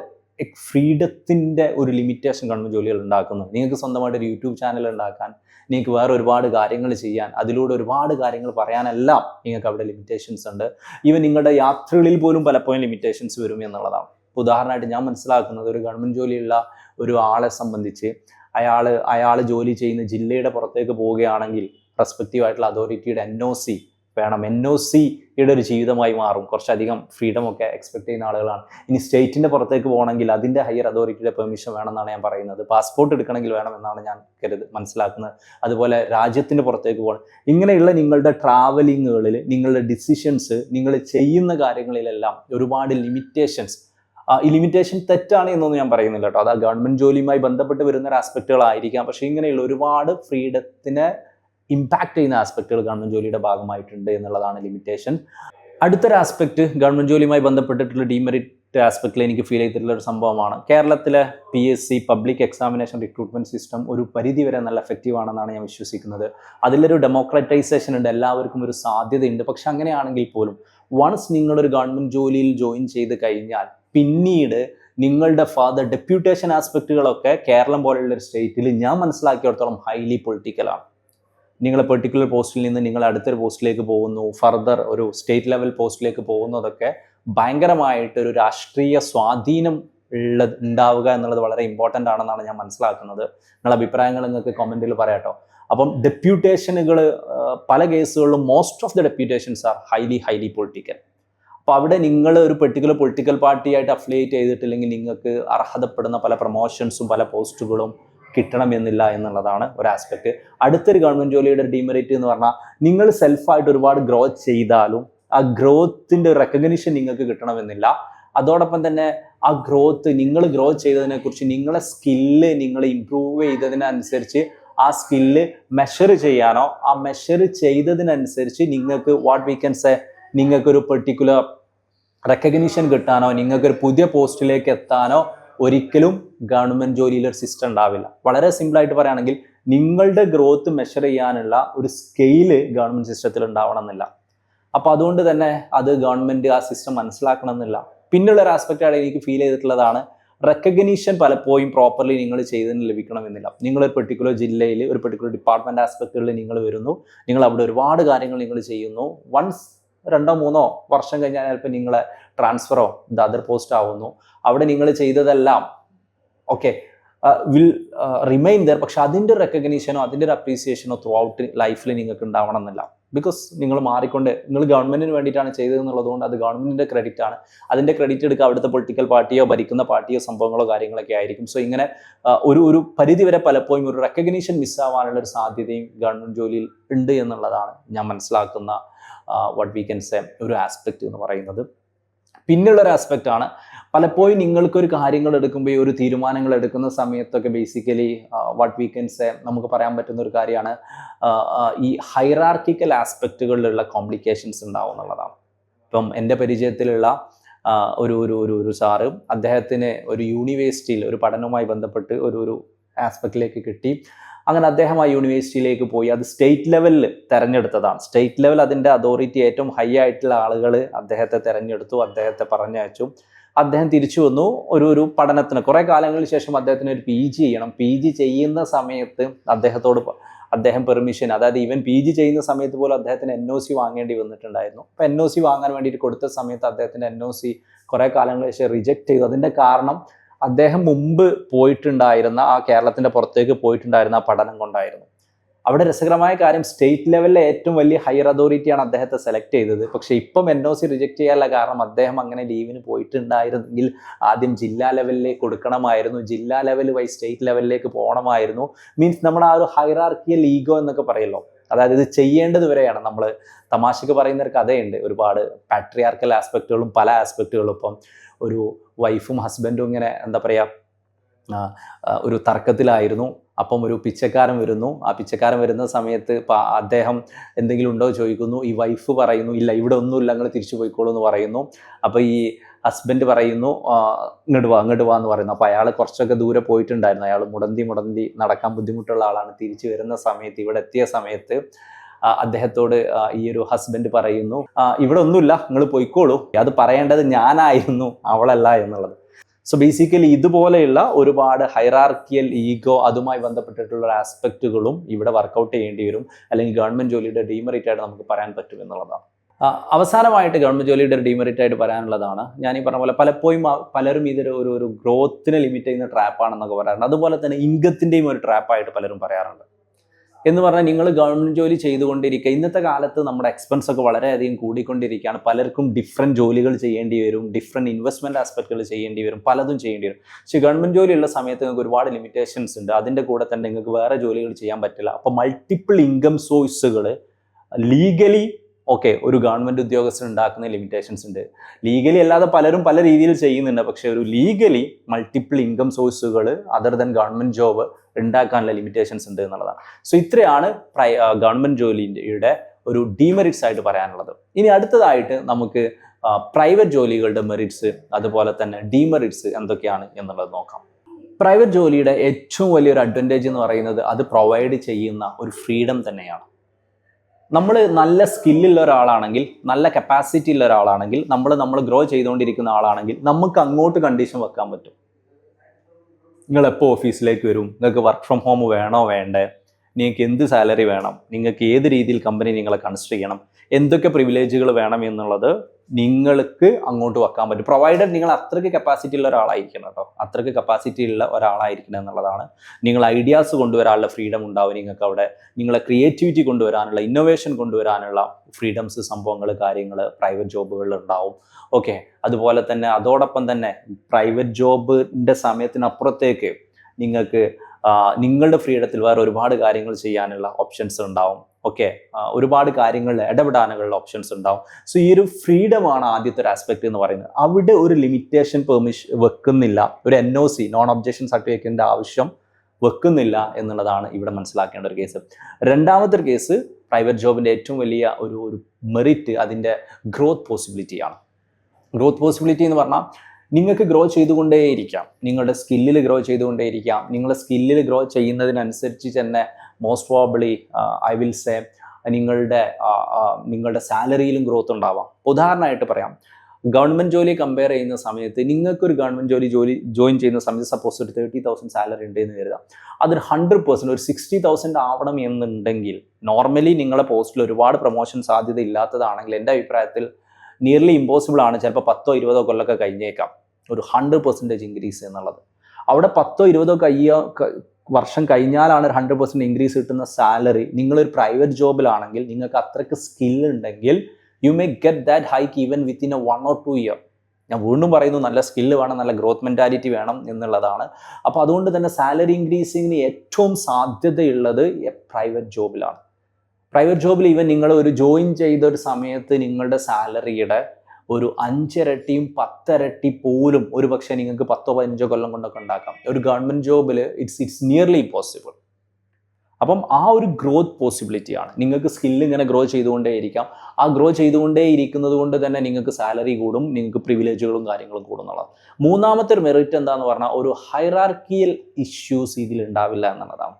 ഫ്രീഡത്തിന്റെ ഒരു ലിമിറ്റേഷൻ ഗവൺമെന്റ് ജോലികൾ ഉണ്ടാക്കുന്നു. നിങ്ങൾക്ക് സ്വന്തമായിട്ട് ഒരു യൂട്യൂബ് ചാനൽ ഉണ്ടാക്കാൻ നിങ്ങൾക്ക് വേറെ ഒരുപാട് കാര്യങ്ങൾ ചെയ്യാൻ അതിലൂടെ ഒരുപാട് കാര്യങ്ങൾ പറയാനെല്ലാം നിങ്ങൾക്ക് അവിടെ ലിമിറ്റേഷൻസ് ഉണ്ട്. ഈവൻ നിങ്ങളുടെ യാത്രകളിൽ പോലും പലപ്പോഴും ലിമിറ്റേഷൻസ് വരും എന്നുള്ളതാണ്. ഉദാഹരണമായിട്ട് ഞാൻ മനസ്സിലാക്കുന്നത് ഒരു ഗവൺമെന്റ് ജോലിയുള്ള ഒരു ആളെ സംബന്ധിച്ച് അയാൾ അയാൾ ജോലി ചെയ്യുന്ന ജില്ലയുടെ പുറത്തേക്ക് പോവുകയാണെങ്കിൽ റെസ്പെക്റ്റീവ് ആയിട്ടുള്ള അതോറിറ്റിയുടെ എൻ ഒ സി വേണം. എൻ ഒ സിയുടെ ഒരു ജീവിതമായി മാറും. കുറച്ചധികം ഫ്രീഡം ഒക്കെ എക്സ്പെക്ട് ചെയ്യുന്ന ആളുകളാണ്. ഇനി സ്റ്റേറ്റിന്റെ പുറത്തേക്ക് പോകണമെങ്കിൽ അതിന്റെ ഹയർ അതോറിറ്റിയുടെ പെർമിഷൻ വേണമെന്നാണ് ഞാൻ പറയുന്നത്. പാസ്പോർട്ട് എടുക്കണമെങ്കിൽ വേണമെന്നാണ് ഞാൻ കരുത് മനസ്സിലാക്കുന്നത്. അതുപോലെ രാജ്യത്തിന്റെ പുറത്തേക്ക് പോകണം. ഇങ്ങനെയുള്ള നിങ്ങളുടെ ട്രാവലിങ്ങുകളിൽ നിങ്ങളുടെ ഡിസിഷൻസ് നിങ്ങൾ ചെയ്യുന്ന കാര്യങ്ങളിലെല്ലാം ഒരുപാട് ലിമിറ്റേഷൻസ് ഈ ലിമിറ്റേഷൻ തെറ്റാണ് എന്നൊന്നും ഞാൻ പറയുന്നില്ല കേട്ടോ. അത് ഗവൺമെന്റ് ജോലിയുമായി ബന്ധപ്പെട്ട് വരുന്ന ഒരു ആസ്പെക്റ്റുകളായിരിക്കാം പക്ഷേ ഇങ്ങനെയുള്ള ഒരുപാട് ഫ്രീഡത്തിനെ ഇമ്പാക്റ്റ് ചെയ്യുന്ന ആസ്പെക്റ്റുകൾ ഗവൺമെന്റ് ജോലിയുടെ ഭാഗമായിട്ടുണ്ട് എന്നുള്ളതാണ് ലിമിറ്റേഷൻ അടുത്തൊരു ആസ്പെക്റ്റ് ഗവൺമെന്റ് ജോലിയുമായി ബന്ധപ്പെട്ടിട്ടുള്ള ഡിമെറിറ്റ് ആസ്പെക്റ്റിൽ എനിക്ക് ഫീൽ ചെയ്തിട്ടുള്ള ഒരു സംഭവമാണ്. കേരളത്തിലെ P S C public examination recruitment system ഒരു പരിധി വരെ നല്ല എഫക്റ്റീവ് ആണെന്നാണ് ഞാൻ വിശ്വസിക്കുന്നത്. അതിലൊരു ഡെമോക്രറ്റൈസേഷൻ ഉണ്ട് എല്ലാവർക്കും ഒരു സാധ്യതയുണ്ട്. പക്ഷെ അങ്ങനെയാണെങ്കിൽ പോലും വൺസ് നിങ്ങളൊരു ഗവൺമെന്റ് ജോലിയിൽ ജോയിൻ ചെയ്ത് കഴിഞ്ഞാൽ പിന്നീട് നിങ്ങളുടെ ഫാദർ ഡെപ്യൂട്ടേഷൻ ആസ്പെക്റ്റുകളൊക്കെ കേരളം പോലെയുള്ള ഒരു സ്റ്റേറ്റിൽ ഞാൻ മനസ്സിലാക്കിയിടത്തോളം ഹൈലി പൊളിറ്റിക്കലാണ് നിങ്ങൾ പെർട്ടിക്കുലർ പോസ്റ്റിൽ നിന്ന് നിങ്ങൾ അടുത്തൊരു പോസ്റ്റിലേക്ക് പോകുന്നു ഫർദർ ഒരു സ്റ്റേറ്റ് ലെവൽ പോസ്റ്റിലേക്ക് പോകുന്നതൊക്കെ ഭയങ്കരമായിട്ട് ഒരു രാഷ്ട്രീയ സ്വാധീനം ഉള്ള ഉണ്ടാവുക എന്നുള്ളത് വളരെ ഇമ്പോർട്ടന്റ് ആണെന്നാണ് ഞാൻ മനസ്സിലാക്കുന്നത്. നിങ്ങളുടെ അഭിപ്രായങ്ങൾ നിങ്ങൾക്ക് കമന്റിൽ പറയാട്ടോ അപ്പം ഡെപ്യൂട്ടേഷനുകൾ പല കേസുകളിലും most of the deputations are highly highly political അപ്പോൾ അവിടെ നിങ്ങൾ ഒരു പെർട്ടിക്കുലർ പൊളിറ്റിക്കൽ പാർട്ടിയായിട്ട് അഫിലിയേറ്റ് ചെയ്തിട്ടില്ലെങ്കിൽ നിങ്ങൾക്ക് അർഹതപ്പെടുന്ന പല പ്രൊമോഷൻസും പല പോസ്റ്റുകളും കിട്ടണമെന്നില്ല എന്നുള്ളതാണ് ഒരു ആസ്പെക്ട് അടുത്തൊരു ഗവൺമെന്റ് ജോലിയുടെ ഡിമെറിറ്റ് എന്ന് പറഞ്ഞാൽ നിങ്ങൾ സെൽഫായിട്ട് ഒരുപാട് ഗ്രോ ചെയ്താലും ആ ഗ്രോത്തിന്റെ റെക്കഗ്നിഷൻ നിങ്ങൾക്ക് കിട്ടണമെന്നില്ല. അതോടൊപ്പം തന്നെ ആ ഗ്രോത്ത് നിങ്ങൾ ഗ്രോ ചെയ്തതിനെ കുറിച്ച് നിങ്ങളെ സ്കില്ല് നിങ്ങൾ ഇമ്പ്രൂവ് ചെയ്തതിനനുസരിച്ച് ആ സ്കില്ല് മെഷർ ചെയ്യാനോ ആ മെഷർ ചെയ്തതിനനുസരിച്ച് നിങ്ങൾക്ക് വാട്ട് വി ക്യാൻ സേ നിങ്ങൾക്കൊരു പെർട്ടിക്കുലർ റെക്കഗ്നീഷൻ കിട്ടാനോ നിങ്ങൾക്കൊരു പുതിയ പോസ്റ്റിലേക്ക് എത്താനോ ഒരിക്കലും ഗവൺമെന്റ് ജോലിയിൽ ഒരു സിസ്റ്റം ഉണ്ടാവില്ല. വളരെ സിമ്പിളായിട്ട് പറയുകയാണെങ്കിൽ നിങ്ങളുടെ ഗ്രോത്ത് മെഷർ ചെയ്യാനുള്ള ഒരു സ്കെയിൽ ഗവൺമെന്റ് സിസ്റ്റത്തിൽ ഉണ്ടാവണം എന്നില്ല അപ്പോൾ അതുകൊണ്ട് തന്നെ അത് ഗവൺമെന്റ് ആ സിസ്റ്റം മനസ്സിലാക്കണം എന്നില്ല പിന്നുള്ള ഒരു ആസ്പെക്റ്റ് ആണ് എനിക്ക് ഫീൽ ചെയ്തിട്ടുള്ളതാണ് റെക്കഗ്നീഷൻ പലപ്പോഴും പ്രോപ്പർലി നിങ്ങൾ ചെയ്തതിന് ലഭിക്കണമെന്നില്ല. നിങ്ങൾ ഒരു പെർട്ടിക്കുലർ ജില്ലയിൽ ഒരു പെർട്ടിക്കുലർ ഡിപ്പാർട്ട്മെന്റ് ആസ്പെക്റ്റുകളിൽ നിങ്ങൾ വരുന്നു. നിങ്ങൾ അവിടെ ഒരുപാട് കാര്യങ്ങൾ നിങ്ങൾ ചെയ്യുന്നു. വൺസ് രണ്ടോ മൂന്നോ വർഷം കഴിഞ്ഞാൽ ചിലപ്പോൾ നിങ്ങളെ ട്രാൻസ്ഫറോ ദ അതർ പോസ്റ്റ് ആവുന്നു. അവിടെ നിങ്ങൾ ചെയ്തതെല്ലാം ഓക്കെ വിൽ റിമൈൻ ദർ പക്ഷെ അതിന്റെ റെക്കഗ്നീഷനോ അതിന്റെ ഒരു അപ്രീസിയേഷനോ ത്രൂ ഔട്ട് ലൈഫിൽ നിങ്ങൾക്ക് ഉണ്ടാവണം എന്നില്ല. ബിക്കോസ് നിങ്ങൾ മാറിക്കൊണ്ട് നിങ്ങൾ ഗവൺമെന്റിന് വേണ്ടിയിട്ടാണ് ചെയ്തതെന്നുള്ളത് കൊണ്ട് അത് ഗവൺമെന്റിന്റെ ക്രെഡിറ്റ് ആണ്. അതിന്റെ ക്രെഡിറ്റ് എടുക്കുക അവിടുത്തെ പൊളിറ്റിക്കൽ പാർട്ടിയോ ഭരിക്കുന്ന പാർട്ടിയോ സംഭവങ്ങളോ കാര്യങ്ങളൊക്കെ ആയിരിക്കും. സോ ഇങ്ങനെ ഒരു ഒരു പരിധി വരെ പലപ്പോഴും ഒരു റെക്കഗ്നീഷൻ മിസ്സാവാനുള്ള ഒരു സാധ്യതയും ഗവൺമെന്റ് ജോലിയിൽ ഉണ്ട് എന്നുള്ളതാണ് ഞാൻ മനസ്സിലാക്കുന്ന വട്ട് വി കൻ സേ ഒരു ആസ്പെക്റ്റ് എന്ന് പറയുന്നത്. പിന്നുള്ള ഒരു ആസ്പെക്റ്റ് ആണ്. പലപ്പോഴും നിങ്ങൾക്കൊരു കാര്യങ്ങൾ എടുക്കുമ്പോൾ ഈ ഒരു തീരുമാനങ്ങൾ എടുക്കുന്ന സമയത്തൊക്കെ basically what we can say നമുക്ക് പറയാൻ പറ്റുന്ന ഒരു കാര്യമാണ്. ഈ ഹൈറാർക്കിക്കൽ ആസ്പെക്റ്റുകളിലുള്ള കോംപ്ലിക്കേഷൻസ് ഉണ്ടാവും എന്നുള്ളതാണ്. ഇപ്പം എന്റെ പരിചയത്തിലുള്ള ഒരു ഒരു ഒരു ഒരു സാറ് അദ്ദേഹത്തിന് ഒരു യൂണിവേഴ്സിറ്റിയിൽ ഒരു പഠനവുമായി ബന്ധപ്പെട്ട് ഒരു ഒരു ആസ്പെക്റ്റിലേക്ക് കിട്ടി. അങ്ങനെ അദ്ദേഹം ആ യൂണിവേഴ്സിറ്റിയിലേക്ക് പോയി. അത് സ്റ്റേറ്റ് ലെവലിൽ തെരഞ്ഞെടുത്തതാണ്. സ്റ്റേറ്റ് ലെവൽ അതിന്റെ അതോറിറ്റി ഏറ്റവും ഹൈ ആയിട്ടുള്ള ആളുകൾ അദ്ദേഹത്തെ തെരഞ്ഞെടുത്തു അദ്ദേഹത്തെ പറഞ്ഞയച്ചു. അദ്ദേഹം തിരിച്ചു വന്നു. ഒരു ഒരു പഠനത്തിന്. കുറേ കാലങ്ങൾക്ക് ശേഷം അദ്ദേഹത്തിന് ഒരു പി ജി ചെയ്യണം. പി ജി ചെയ്യുന്ന സമയത്ത് അദ്ദേഹത്തോട് അദ്ദേഹം പെർമിഷൻ അതായത് ഈവൻ പി ജി ചെയ്യുന്ന സമയത്ത് പോലും അദ്ദേഹത്തിന് എൻ ഒ സി വാങ്ങേണ്ടി വന്നിട്ടുണ്ടായിരുന്നു. അപ്പോൾ എൻ ഒ സി വാങ്ങാൻ വേണ്ടിയിട്ട് കൊടുത്ത സമയത്ത് അദ്ദേഹത്തിന്റെ എൻ ഒ സി കുറേ കാലങ്ങൾക്ക് ശേഷം റിജക്റ്റ് ചെയ്തു. അതിന്റെ കാരണം അദ്ദേഹം മുമ്പ് പോയിട്ടുണ്ടായിരുന്ന ആ കേരളത്തിന്റെ പുറത്തേക്ക് പോയിട്ടുണ്ടായിരുന്ന ആ പഠനം കൊണ്ടായിരുന്നു. അവിടെ രസകരമായ കാര്യം സ്റ്റേറ്റ് ലെവലിലെ ഏറ്റവും വലിയ ഹയർ അതോറിറ്റിയാണ് അദ്ദേഹത്തെ സെലക്ട് ചെയ്തത്. പക്ഷേ ഇപ്പം എൻ ഒ സി റിജക്ട് ചെയ്യാനുള്ള കാരണം അദ്ദേഹം അങ്ങനെ ലീവിന് പോയിട്ടുണ്ടായിരുന്നെങ്കിൽ ആദ്യം ജില്ലാ ലെവലിലേക്ക് കൊടുക്കണമായിരുന്നു. ജില്ലാ ലെവൽ വൈ സ്റ്റേറ്റ് ലെവലിലേക്ക് പോകണമായിരുന്നു. മീൻസ് നമ്മൾ ആ ഒരു ഹൈറാർക്കിയൽ ഈഗോ എന്നൊക്കെ പറയല്ലോ. അതായത് ഇത് ചെയ്യേണ്ടത് വരെയാണ് നമ്മൾ തമാശക്ക് പറയുന്ന ഒരു കഥയുണ്ട്. ഒരുപാട് പാട്രിയാർക്കൽ ആസ്പെക്റ്റുകളും പല ആസ്പെക്റ്റുകളും ഇപ്പം ഒരു വൈഫും ഹസ്ബൻഡും ഇങ്ങനെ എന്താ പറയുക ഒരു തർക്കത്തിലായിരുന്നു. അപ്പം ഒരു പിച്ചക്കാരൻ വരുന്നു. ആ പിച്ചക്കാരൻ വരുന്ന സമയത്ത് അദ്ദേഹം എന്തെങ്കിലും ഉണ്ടോ ചോദിക്കുന്നു. ഈ വൈഫ് പറയുന്നു ഇല്ല ഇവിടെ ഒന്നുമില്ല നിങ്ങൾ തിരിച്ചു പോയിക്കോളൂ എന്ന് പറയുന്നു. അപ്പോൾ ഈ ഹസ്ബൻഡ് പറയുന്നു "ആ, ഇങ്ങോട്ട് വാ ഇങ്ങോട്ട് വാ എന്ന് പറയുന്നു. അപ്പോൾ അയാൾ കുറച്ചൊക്കെ ദൂരെ പോയിട്ടുണ്ടായിരുന്നു. അയാൾ മുടന്തി മുടന്തി നടക്കാൻ ബുദ്ധിമുട്ടുള്ള ആളാണ്. തിരിച്ചു വരുന്ന സമയത്ത് ഇവിടെ എത്തിയ സമയത്ത് അദ്ദേഹത്തോട് ഈ ഒരു ഹസ്ബൻഡ് പറയുന്നു ഇവിടെ ഒന്നുമില്ല നിങ്ങൾ പോയിക്കോളൂ. അത് പറയേണ്ടത് ഞാനായിരുന്നു അവളല്ല എന്നുള്ളത്. സോ ബേസിക്കലി ഇതുപോലെയുള്ള ഒരുപാട് ഹൈറാർക്കിയൽ ഈഗോ അതുമായി ബന്ധപ്പെട്ടിട്ടുള്ള ആസ്പെക്റ്റുകളും ഇവിടെ വർക്കൗട്ട് ചെയ്യേണ്ടി വരും. അല്ലെങ്കിൽ ഗവൺമെന്റ് ജോലിയുടെ ഡീമെറിറ്റ് ആയിട്ട് നമുക്ക് പറയാൻ പറ്റും എന്നുള്ളതാണ്. അവസാനമായിട്ട് ഗവൺമെന്റ് ജോലിയുടെ ഡീമെറിറ്റ് ആയിട്ട് പറയാനുള്ളതാണ്. ഞാൻ ഈ പറഞ്ഞ പോലെ പലപ്പോഴും പലരും ഇതൊരു ഒരു ഒരു ഗ്രോത്തിനെ ലിമിറ്റ് ചെയ്യുന്ന ട്രാപ്പാണെന്നൊക്കെ പറയാറുണ്ട്. അതുപോലെ തന്നെ ഇൻകത്തിന്റെയും ഒരു ട്രാപ്പായിട്ട് പലരും പറയാറുണ്ട്. എന്ന് പറഞ്ഞാൽ നിങ്ങൾ ഗവൺമെന്റ് ജോലി ചെയ്തുകൊണ്ടിരിക്കുക. ഇന്നത്തെ കാലത്ത് നമ്മുടെ എക്സ്പെൻസ് ഒക്കെ വളരെയധികം കൂടിക്കൊണ്ടിരിക്കുകയാണ്. പലർക്കും ഡിഫറെന്റ് ജോലികൾ ചെയ്യേണ്ടി വരും ഡിഫറെന്റ് ഇൻവെസ്റ്റ്മെന്റ് ആസ്പെക്റ്റുകൾ ചെയ്യേണ്ടി വരും പലതും ചെയ്യേണ്ടി വരും. പക്ഷേ ഗവൺമെന്റ് ജോലിയുള്ള സമയത്ത് നിങ്ങൾക്ക് ഒരുപാട് ലിമിറ്റേഷൻസ് ഉണ്ട്. അതിന്റെ കൂടെ തന്നെ നിങ്ങൾക്ക് വേറെ ജോലികൾ ചെയ്യാൻ പറ്റില്ല. അപ്പോൾ മൾട്ടിപ്പിൾ ഇൻകം സോഴ്സുകൾ ലീഗലി ഓക്കെ ഒരു ഗവൺമെന്റ് ഉദ്യോഗസ്ഥൻ ഉണ്ടാക്കുന്ന ലിമിറ്റേഷൻസ് ഉണ്ട്. ലീഗലി അല്ലാതെ പലരും പല രീതിയിൽ ചെയ്യുന്നുണ്ട്. പക്ഷേ ഒരു ലീഗലി മൾട്ടിപ്പിൾ ഇൻകം സോഴ്സുകൾ അതർ ദൻ ഗവൺമെന്റ് ജോബ് ഉണ്ടാക്കാനുള്ള ലിമിറ്റേഷൻസ് ഉണ്ട് എന്നുള്ളതാണ്. സോ ഇത്രയാണ് പ്രൈ ഗവൺമെന്റ് ജോലിയുടെ ഒരു ഡീമെറിറ്റ്സ് ആയിട്ട് പറയാനുള്ളത്. ഇനി അടുത്തതായിട്ട് നമുക്ക് പ്രൈവറ്റ് ജോലികളുടെ മെറിറ്റ്സ് അതുപോലെ തന്നെ ഡീമെറിറ്റ്സ് എന്തൊക്കെയാണ് എന്നുള്ളത് നോക്കാം. പ്രൈവറ്റ് ജോലിയുടെ ഏറ്റവും വലിയൊരു അഡ്വാന്റേജ് എന്ന് പറയുന്നത് അത് പ്രൊവൈഡ് ചെയ്യുന്ന ഒരു ഫ്രീഡം തന്നെയാണ്. നമ്മൾ നല്ല സ്കില്ലുള്ള ഒരാളാണെങ്കിൽ നല്ല കപ്പാസിറ്റി ഉള്ള ഒരാളാണെങ്കിൽ നമ്മൾ നമ്മൾ ഗ്രോ ചെയ്തുകൊണ്ടിരിക്കുന്ന ആളാണെങ്കിൽ നമുക്ക് അങ്ങോട്ട് കണ്ടീഷൻ വെക്കാൻ പറ്റും. നിങ്ങൾ എപ്പോൾ ഓഫീസിലേക്ക് വരും? നിങ്ങൾക്ക് വർക്ക് ഫ്രം ഹോം വേണോ വേണ്ടേ? നിങ്ങൾക്ക് എന്ത് സാലറി വേണം? നിങ്ങൾക്ക് ഏത് രീതിയിൽ കമ്പനി നിങ്ങളെ കൺസിഡർ ചെയ്യണം? എന്തൊക്കെ പ്രിവിലേജുകൾ വേണം എന്നുള്ളത് നിങ്ങൾക്ക് അങ്ങോട്ട് വെക്കാൻ പറ്റും. പ്രൊവൈഡർ നിങ്ങൾ അത്രയ്ക്ക് കപ്പാസിറ്റി ഉള്ള ഒരാളായിരിക്കണം കേട്ടോ. അത്രയ്ക്ക് കപ്പാസിറ്റി ഉള്ള ഒരാളായിരിക്കണം എന്നുള്ളതാണ്. നിങ്ങൾ ഐഡിയാസ് കൊണ്ടുവരാനുള്ള ഫ്രീഡം ഉണ്ടാവും. നിങ്ങൾക്ക് അവിടെ നിങ്ങളെ ക്രിയേറ്റിവിറ്റി കൊണ്ടുവരാനുള്ള ഇന്നോവേഷൻ കൊണ്ടുവരാനുള്ള ഫ്രീഡംസ് സംഭവങ്ങൾ കാര്യങ്ങൾ പ്രൈവറ്റ് ജോബുകളിൽ ഉണ്ടാവും. ഓക്കെ അതുപോലെ തന്നെ അതോടൊപ്പം തന്നെ പ്രൈവറ്റ് ജോബിന്റെ സമയത്തിനപ്പുറത്തേക്ക് നിങ്ങൾക്ക് നിങ്ങളുടെ ഫ്രീഡത്തിൽ വേറെ ഒരുപാട് കാര്യങ്ങൾ ചെയ്യാനുള്ള ഓപ്ഷൻസ് ഉണ്ടാവും. ഓക്കെ ഒരുപാട് കാര്യങ്ങളിൽ ഇടപെടാനുള്ള ഓപ്ഷൻസ് ഉണ്ടാവും. സോ ഈ ഒരു ഫ്രീഡമാണ് ആദ്യത്തെ ഒരു ആസ്പെക്ട് എന്ന് പറയുന്നത്. അവിടെ ഒരു ലിമിറ്റേഷൻ പെർമിഷൻ വെക്കുന്നില്ല. ഒരു N O C non objection സർട്ടിഫിക്കറ്റിന്റെ ആവശ്യം വെക്കുന്നില്ല എന്നുള്ളതാണ് ഇവിടെ മനസ്സിലാക്കേണ്ട ഒരു കേസ് രണ്ടാമത്തെ ഒരു കേസ് പ്രൈവറ്റ് ജോബിന്റെ ഏറ്റവും വലിയ ഒരു ഒരു മെറിറ്റ് അതിന്റെ ഗ്രോത്ത് പോസിബിലിറ്റിയാണ് ഗ്രോത്ത് പോസിബിലിറ്റി എന്ന് പറഞ്ഞാൽ നിങ്ങൾക്ക് ഗ്രോ ചെയ്തുകൊണ്ടേയിരിക്കാം. നിങ്ങളുടെ സ്കില്ലിൽ ഗ്രോ ചെയ്തുകൊണ്ടേയിരിക്കാം. നിങ്ങളുടെ സ്കില്ലിൽ ഗ്രോ ചെയ്യുന്നതിനനുസരിച്ച് തന്നെ most probably I will say നിങ്ങളുടെ നിങ്ങളുടെ സാലറിയിലും ഗ്രോത്ത് ഉണ്ടാവാം. ഉദാഹരണമായിട്ട് പറയാം. ഗവൺമെന്റ് ജോലി കമ്പയർ ചെയ്യുന്ന സമയത്ത് നിങ്ങൾക്കൊരു ഗവൺമെന്റ് ജോലി ജോലി ജോയിൻ ചെയ്യുന്ന സമയത്ത് സപ്പോസ് ഒരു തേർട്ടി തൗസൻഡ് സാലറി ഉണ്ട് എന്ന് കരുതാം. അതൊരു ഹൺഡ്രഡ് പെർസെന്റ് ഒരു സിക്സ്റ്റി തൗസൻഡ് ആവണം എന്നുണ്ടെങ്കിൽ നോർമലി നിങ്ങളെ പോസ്റ്റിൽ ഒരുപാട് പ്രൊമോഷൻ സാധ്യത ഇല്ലാത്തതാണെങ്കിൽ എന്റെ അഭിപ്രായത്തിൽ നിയർലി ഇമ്പോസിബിൾ ആണ്. ചിലപ്പോൾ പത്തോ ഇരുപതോ കൊല്ലമൊക്കെ കഴിഞ്ഞേക്കാം. ഒരു ഹൺഡ്രഡ് പെർസെന്റേജ് ഇൻക്രീസ് എന്നുള്ളത്. അവിടെ പത്തോ ഇരുപതോ കയ്യോ വർഷം കഴിഞ്ഞാലാണ് ഒരു ഹൺഡ്രഡ് പെർസെന്റ് ഇൻക്രീസ് കിട്ടുന്ന സാലറി നിങ്ങളൊരു പ്രൈവറ്റ് ജോബിലാണെങ്കിൽ നിങ്ങൾക്ക് അത്രയ്ക്ക് സ്കിൽ ഉണ്ടെങ്കിൽ you may get that hike even within a one or two year ഞാൻ വീണ്ടും പറയുന്നു നല്ല സ്കില്ല് വേണം നല്ല ഗ്രോത്ത് മെന്റാലിറ്റി വേണം എന്നുള്ളതാണ്. അപ്പോൾ അതുകൊണ്ട് തന്നെ സാലറി ഇൻക്രീസിങ്ങിന് ഏറ്റവും സാധ്യതയുള്ളത് പ്രൈവറ്റ് ജോബിലാണ് പ്രൈവറ്റ് ജോബിൽ ഈവൻ നിങ്ങൾ ഒരു ജോയിൻ ചെയ്ത ഒരു സമയത്ത് നിങ്ങളുടെ സാലറിയുടെ ഒരു അഞ്ചിരട്ടിയും പത്തരട്ടി പോലും ഒരു പക്ഷേ നിങ്ങൾക്ക് പത്തോ പതിനഞ്ചോ കൊല്ലം കൊണ്ടൊക്കെ ഉണ്ടാക്കാം. ഒരു ഗവൺമെന്റ് ജോബിൽ ഇറ്റ്സ് ഇറ്റ്സ് നിയർലി പോസിബിൾ അപ്പം ആ ഒരു ഗ്രോത്ത് പോസിബിലിറ്റി ആണ്. നിങ്ങൾക്ക് സ്കില്ല് ഇങ്ങനെ ഗ്രോ ചെയ്തുകൊണ്ടേയിരിക്കാം. ആ ഗ്രോ ചെയ്തുകൊണ്ടേ ഇരിക്കുന്നത് കൊണ്ട് തന്നെ നിങ്ങൾക്ക് സാലറി കൂടും നിങ്ങൾക്ക് പ്രിവിലേജുകളും കാര്യങ്ങളും കൂടും എന്നുള്ളത്. മൂന്നാമത്തെ ഒരു മെറിറ്റ് എന്താന്ന് പറഞ്ഞാൽ ഒരു ഹൈറാർക്കിയൽ ഇഷ്യൂസ് ഇതിൽ ഉണ്ടാവില്ല എന്നുള്ളതാണ്.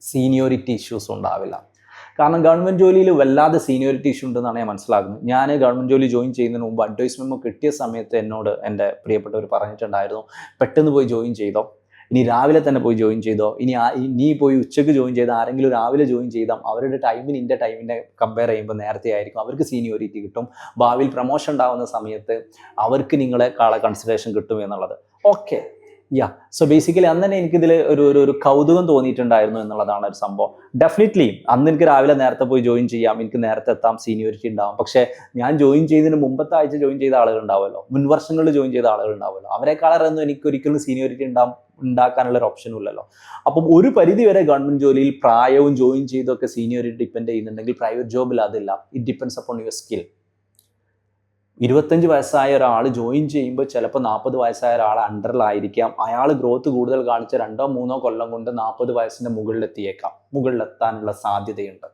സീനിയോറിറ്റി ഇഷ്യൂസ് ഉണ്ടാവില്ല. കാരണം ഗവൺമെന്റ് ജോലിയിൽ വല്ലാതെ സീനിയോറിറ്റി ഇഷ്യൂ ഉണ്ടെന്നാണ് ഞാൻ മനസ്സിലാക്കുന്നത്. ഞാൻ ഗവൺമെന്റ് ജോലി ജോയിൻ ചെയ്യുന്നതിന് മുമ്പ് അഡ്വൈസ് മെമ്മോ കിട്ടിയ സമയത്ത് എന്നോട് എന്റെ പ്രിയപ്പെട്ടവർ പറഞ്ഞിട്ടുണ്ടായിരുന്നു പെട്ടെന്ന് പോയി ജോയിൻ ചെയ്തോ. ഇനി രാവിലെ തന്നെ പോയി ജോയിൻ ചെയ്തോ. ഇനി നീ പോയി ഉച്ചയ്ക്ക് ജോയിൻ ചെയ്ത ആരെങ്കിലും രാവിലെ ജോയിൻ ചെയ്താൽ അവരുടെ ടൈമിന് ഇന്റെ ടൈമിനെ കമ്പയർ ചെയ്യുമ്പോൾ നേരത്തെ ആയിരിക്കും. അവർക്ക് സീനിയോറിറ്റി കിട്ടും. ഭാവിയിൽ പ്രൊമോഷൻ ഉണ്ടാകുന്ന സമയത്ത് അവർക്ക് നിങ്ങളെ കാളെ കൺസിഡറേഷൻ കിട്ടും എന്നുള്ളത്. ഓക്കെ യാ സോ ബേസിക്കലി അന്ന് തന്നെ എനിക്കിതിൽ ഒരു ഒരു ഒരു കൗതുകം തോന്നിയിട്ടുണ്ടായിരുന്നു എന്നുള്ളതാണ് ഒരു സംഭവം. ഡെഫിനറ്റ്ലി അന്ന് എനിക്ക് രാവിലെ നേരത്തെ പോയി ജോയിൻ ചെയ്യാം എനിക്ക് നേരത്തെ എത്താം സീനിയോറിറ്റി ഉണ്ടാവും. പക്ഷേ ഞാൻ ജോയിൻ ചെയ്തതിന് മുമ്പത്തെ ആഴ്ച ജോയിൻ ചെയ്ത ആളുകൾ ഉണ്ടാവുമല്ലോ മുൻ വർഷങ്ങളിൽ ജോയിൻ ചെയ്ത ആളുകൾ ഉണ്ടാവുമല്ലോ അവരെക്കാളൊന്നും എനിക്ക് ഒരിക്കലും സീനിയോറിറ്റി ഉണ്ടാവും ഉണ്ടാക്കാനുള്ള ഒരു ഓപ്ഷനും ഇല്ലല്ലോ. അപ്പം ഒരു പരിധി വരെ ഗവൺമെന്റ് ജോലിയിൽ പ്രായവും ജോയിൻ ചെയ്തൊക്കെ സീനിയോറിറ്റി ഡിപ്പെൻഡ് ചെയ്യുന്നുണ്ടെങ്കിൽ പ്രൈവറ്റ് ജോബിൽ അതില്ല. It depends upon your skill ഇരുപത്തഞ്ച് വയസ്സായ ഒരാൾ ജോയിൻ ചെയ്യുമ്പോൾ ചിലപ്പോൾ നാൽപ്പത് വയസ്സായ ഒരാൾ അണ്ടറിലായിരിക്കാം അയാൾ ഗ്രോത്ത് കൂടുതൽ കാണിച്ച രണ്ടോ മൂന്നോ കൊല്ലം കൊണ്ട് നാൽപ്പത് വയസ്സിന്റെ മുകളിലെത്തിയേക്കാം. മുകളിലെത്താനുള്ള സാധ്യതയുണ്ട്.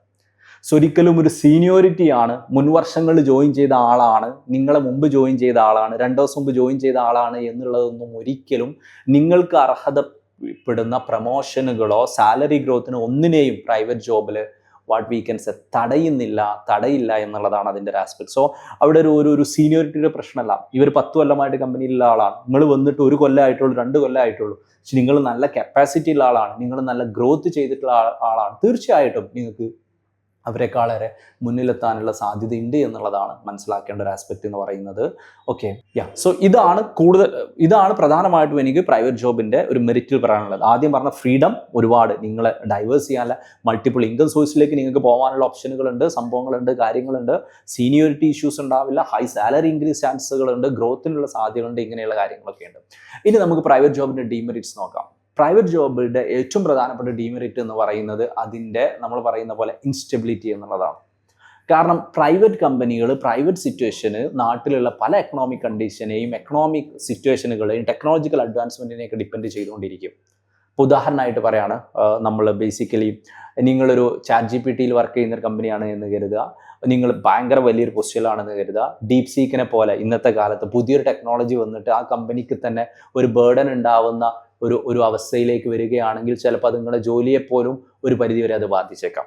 സോ ഒരിക്കലും ഒരു സീനിയോറിറ്റിയാണ് മുൻവർഷങ്ങളിൽ ജോയിൻ ചെയ്ത ആളാണ്. നിങ്ങളെ മുമ്പ് ജോയിൻ ചെയ്ത ആളാണ്. രണ്ടു ദിവസം മുമ്പ് ജോയിൻ ചെയ്ത ആളാണ് എന്നുള്ളതൊന്നും ഒരിക്കലും നിങ്ങൾക്ക് അർഹതപ്പെടുന്ന പ്രമോഷനുകളോ സാലറി ഗ്രോത്തിനോ ഒന്നിനെയും പ്രൈവറ്റ് ജോബിൽ വാട്ട് വീക്കൻസ് തടയുന്നില്ല തടയില്ല എന്നുള്ളതാണ് അതിന്റെ ഒരു ആസ്പെക്ട് സോ അവിടെ ഒരു ഒരു ഒരു സീനിയോറിറ്റിയുടെ പ്രശ്നമല്ല. ഇവർ പത്ത് കൊല്ലമായിട്ട് കമ്പനിയിലുള്ള ആളാണ്. നിങ്ങൾ വന്നിട്ട് ഒരു കൊല്ലമായിട്ടുള്ളൂ രണ്ട് കൊല്ലമായിട്ടുള്ളൂ പക്ഷെ നിങ്ങൾ നല്ല കപ്പാസിറ്റി ഉള്ള ആളാണ്. നിങ്ങൾ നല്ല ഗ്രോത്ത് ചെയ്തിട്ടുള്ള ആളാണ്. തീർച്ചയായിട്ടും നിങ്ങൾക്ക് അവരെക്കാളേറെ മുന്നിലെത്താനുള്ള സാധ്യതയുണ്ട് എന്നുള്ളതാണ് മനസ്സിലാക്കേണ്ട ഒരു ആസ്പെക്ട് എന്ന് പറയുന്നത്. ഓക്കെ യാ സോ ഇതാണ് കൂടുതൽ ഇതാണ് പ്രധാനമായിട്ടും എനിക്ക് പ്രൈവറ്റ് ജോബിന്റെ ഒരു മെറിറ്റിൽ പറയാനുള്ളത്. ആദ്യം പറഞ്ഞ ഫ്രീഡം ഒരുപാട്. നിങ്ങളെ ഡൈവേഴ്സ് ചെയ്യാനുള്ള മൾട്ടിപ്പിൾ ഇൻകം സോഴ്സിലേക്ക് നിങ്ങൾക്ക് പോകാനുള്ള ഓപ്ഷനുകളുണ്ട് സംഭവങ്ങളുണ്ട് കാര്യങ്ങളുണ്ട്. സീനിയോറിറ്റി ഇഷ്യൂസ് ഉണ്ടാവില്ല ഹൈ സാലറി ഇൻക്രീസ് ചാൻസുകളുണ്ട് ഗ്രോത്തിനുള്ള സാധ്യതകളുണ്ട് ഇങ്ങനെയുള്ള കാര്യങ്ങളൊക്കെ ഉണ്ട് ഇനി നമുക്ക് പ്രൈവറ്റ് ജോബിന്റെ ഡീമെറിറ്റ്സ് നോക്കാം. പ്രൈവറ്റ് ജോബുകളുടെ ഏറ്റവും പ്രധാനപ്പെട്ട ഡീമെറിറ്റ് എന്ന് പറയുന്നത് അതിന്റെ നമ്മൾ പറയുന്ന പോലെ ഇൻസ്റ്റബിലിറ്റി എന്നുള്ളതാണ്. കാരണം പ്രൈവറ്റ് കമ്പനികൾ പ്രൈവറ്റ് സിറ്റുവേഷന് നാട്ടിലുള്ള പല എക്കണോമിക് കണ്ടീഷനെയും എക്കണോമിക് സിറ്റുവേഷനുകളെയും ടെക്നോളജിക്കൽ അഡ്വാൻസ്മെന്റിനെയൊക്കെ ഡിപ്പെൻഡ് ചെയ്തുകൊണ്ടിരിക്കും. ഇപ്പോൾ ഉദാഹരണമായിട്ട് പറയാണ് നമ്മൾ ബേസിക്കലി നിങ്ങളൊരു ചാറ്റ് ജി പി ടിയിൽ വർക്ക് ചെയ്യുന്ന ഒരു കമ്പനിയാണ് എന്ന് കരുതുക. നിങ്ങൾ ഭയങ്കര വലിയൊരു പൊസിഷനിലാണെന്ന് കരുതുക. ഡീപ് സീക്കിനെ പോലെ ഇന്നത്തെ കാലത്ത് പുതിയൊരു ടെക്നോളജി വന്നിട്ട് ആ കമ്പനിക്ക് തന്നെ ഒരു ബേർഡൻ ഉണ്ടാവുന്ന ഒരു ഒരു അവസ്ഥയിലേക്ക് വരികയാണെങ്കിൽ ചിലപ്പോൾ നിങ്ങളുടെ ജോലിയെപ്പോലും ഒരു പരിധിവരെ അത് ബാധിച്ചേക്കാം.